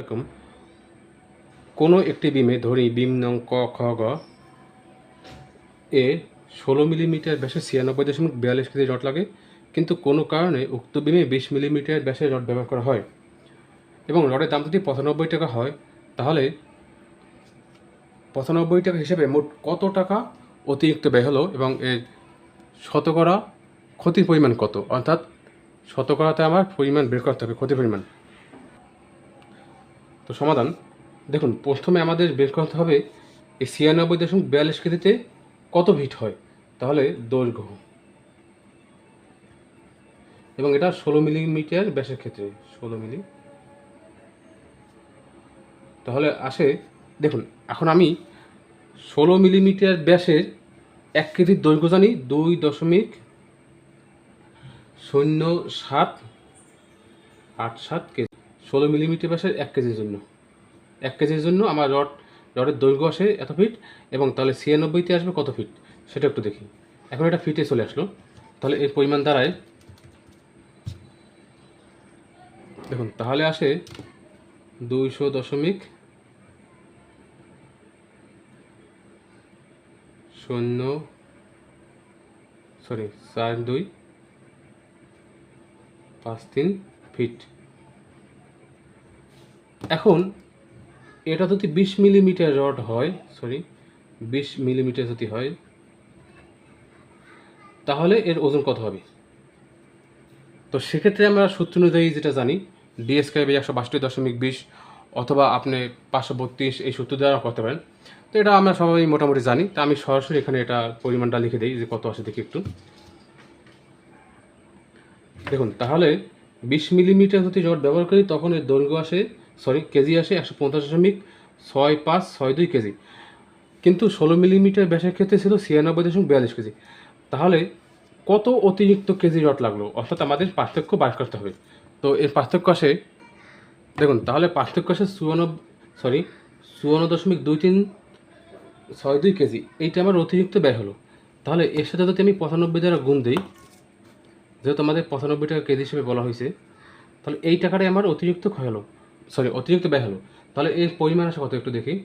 এরকম কোনো একটি বিমে ধরি বিম নং ক, খ, গ, এ ষোলো মিলিমিটার ব্যাসে ছিয়ানব্বই দশমিক বিয়াল্লিশ কেজি রড লাগে, কিন্তু কোনো কারণে উক্ত বিমে বিশ মিলিমিটার ব্যাসের রড ব্যবহার করা হয়। এবং রডের দাম যদি পঁচানব্বই টাকা হয়, তাহলে পঁচানব্বই টাকা হিসেবে মোট কত টাকা অতিরিক্ত ব্যয় হলো এবং এর শতকরা ক্ষতির পরিমাণ কত? অর্থাৎ শতকরাতে আমার পরিমাণ বের করতে হবে, ক্ষতির পরিমাণ। তো সমাধান। দেখুন, প্রথমে আমাদের বের করতে হবে এই ছিয়ানব্বই দশমিক বিয়াল্লিশ কেজিতে কত ভিট হয়? তাহলে দৈর্ঘ্য। এবং এটা ষোলো মিলিমিটার ব্যাসের ক্ষেত্রে, ষোলো মিলি। তাহলে আসে, দেখুন, এখন আমি ষোলো মিলিমিটার ব্যাসের এক কেজির দৈর্ঘ্য জানি, দুই দশমিক শূন্য সাত আট সাত কেজি। ষোলো মিলিমিটার ব্যাসের এক কেজির জন্য। এক কেজির জন্য আমার রড, রডের দৈর্ঘ্য আসে এত ফিট এবং তাহলে ছিয়ানব্বইতে আসবে কত ফিট? সেটা একটু দেখি। এখন এটা ফিটে চলে আসলো। তাহলে এর পরিমাণ দাঁড়ায়, দেখুন, তাহলে আসে দুইশো দশমিক শূন্য সরি চার দুই পাঁচ তিন ফিট। এখন, এটা যদি বিশ মিলিমিটার রড হয় সরি বিশ মিলিমিটার যদি হয়, তাহলে এর ওজন কত হবে? তো সেক্ষেত্রে আমরা সূত্র অনুযায়ী যেটা জানি ডিএসকে একশো বাষট্টি দশমিক বিশ অথবা আপনি পাঁচশো বত্রিশ এই সূত্র দ্বারা করতে পারেন। তো এটা আমরা সবাই মোটামুটি জানি। তা আমি সরাসরি এখানে এটা পরিমাণটা লিখে দিই, যে কত আসে দেখি একটু। দেখুন, তাহলে বিশ মিলিমিটার যদি রড ব্যবহার করি, তখন এর দৈর্ঘ্য আসে সরি, কেজি আসে একশো পঞ্চাশ দশমিক ছয় পাঁচ ছয় দুই কেজি। কিন্তু ষোলো মিলিমিটার ব্যাসের ক্ষেত্রে ছিল ছিয়ানব্বই দশমিক বিয়াল্লিশ কেজি। তাহলে কত অতিরিক্ত কেজি রড লাগল? অর্থাৎ আমাদের পার্থক্য বার করতে হবে। তো এর পার্থক্য আসে, দেখুন, তাহলে পার্থক্য আসে চুয়ান্ন সরি, চুয়ান্ন দশমিক দুই তিন ছয় দুই কেজি। এইটা আমার অতিরিক্ত ব্যয় হলো। তাহলে এর সাথে যদি আমি পঁচানব্বই দ্বারা গুণ দিই, যেহেতু আমাদের পঁচানব্বই টাকা কেজি হিসেবে বলা হয়েছে, তাহলে এই টাকাটাই আমার অতিরিক্ত ক্ষয় হলো। সরি, অতিরিক্ত ব্যয় হলো। তাহলে এর পরিমাণ আসে কত একটু দেখি।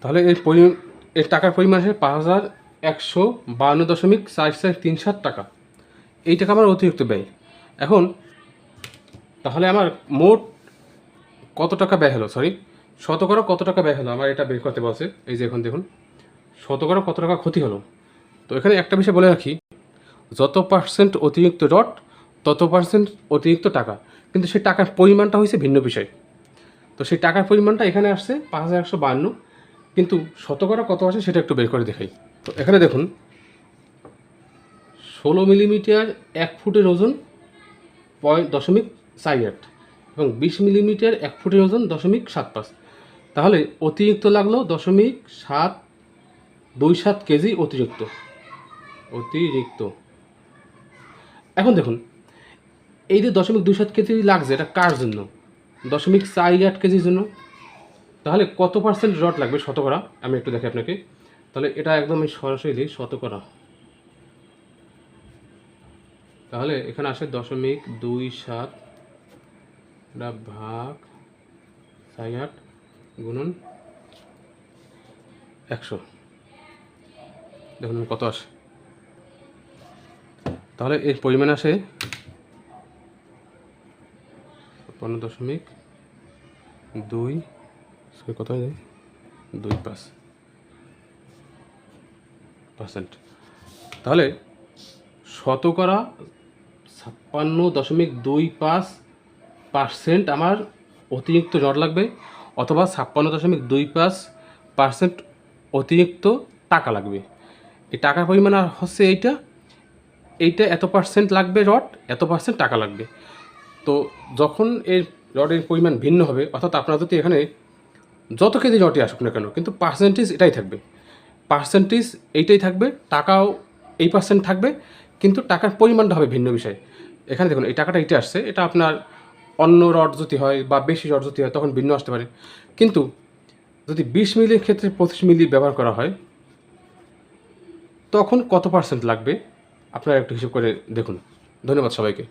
তাহলে এর পরি এর টাকার পরিমাণ আসে পাঁচ হাজার একশো বান্ন দশমিক চার চার তিন সাত টাকা। এই টাকা আমার অতিরিক্ত ব্যয়। এখন, তাহলে আমার মোট কত টাকা ব্যয় হলো? সরি, শতকরা কত টাকা ব্যয় হলো? আমার এটা বের করতে বলছে। এই যে এখন দেখুন, শতকরা কত টাকা ক্ষতি হলো? তো এখানে একটা বিষয় বলে রাখি, যত পার্সেন্ট অতিরিক্ত রড তত পার্সেন্ট অতিরিক্ত টাকা। কিন্তু সেই টাকার পরিমাণটা হয়েছে ভিন্ন বিষয়। তো সেই টাকার পরিমাণটা এখানে আসছে পাঁচ হাজার একশো বান্ন। কিন্তু শতকরা কত আসে সেটা একটু বের করে দেখাই। তো এখানে দেখুন, ষোলো মিলিমিটার এক ফুটের ওজন পয়েন্ট দশমিক চার আট এবং বিশ মিলিমিটার এক ফুটের ওজন দশমিক সাত পাঁচ। তাহলে অতিরিক্ত লাগল দশমিক সাত দুই সাত কেজি অতিরিক্ত। অতিরিক্ত। এখন দেখুন এই যে দশমিক দুই সাত কেজি লাগছে, এটা কার জন্য? দশমিক চার আট কেজির জন্য? তাহলে কত পার্সেন্ট রড লাগবে শতকরা? আমি একটু দেখি আপনাকে। তাহলে এটা একদম আমি সরাসরি দিই, শতকরা। তাহলে এখানে আসে দশমিক দুই সাত ভাগ চার আট গুণন একশো। দেখুন কত আসে। তাহলে এর পরিমাণ আসে ছাপ্পান্ন দশমিক দুই কত হয়ে যায় দুই পাঁচ। পার্সেন্ট তাহলে শতকরা ছাপ্পান্ন দশমিক দুই পাঁচ পার্সেন্ট আমার অতিরিক্ত রড লাগবে অথবা ছাপ্পান্ন দশমিক দুই পাঁচ পার্সেন্ট অতিরিক্ত টাকা লাগবে। এই টাকার পরিমাণ আর হচ্ছে এইটা এইটা এত পার্সেন্ট লাগবে রড এত পার্সেন্ট টাকা লাগবে। তো যখন এর রডের পরিমাণ ভিন্ন হবে, অর্থাৎ আপনারা যদি এখানে যত কেজি রডই আসুক না কেন, কিন্তু পার্সেন্টেজ এটাই থাকবে। পার্সেন্টেজ এইটাই থাকবে, টাকাও এই পার্সেন্ট থাকবে, কিন্তু টাকার পরিমাণটা হবে ভিন্ন বিষয়। এখানে দেখুন, এই টাকাটা এটা আসছে, এটা আপনার অন্য রড যদি হয় বা বেশি রড যদি হয়, তখন ভিন্ন আসতে পারে। কিন্তু যদি বিশ মিলির ক্ষেত্রে পঁচিশ মিলি ব্যবহার করা হয়, তখন কত পার্সেন্ট লাগবে? আপনারা একটু হিসেব করে দেখুন। ধন্যবাদ সবাইকে।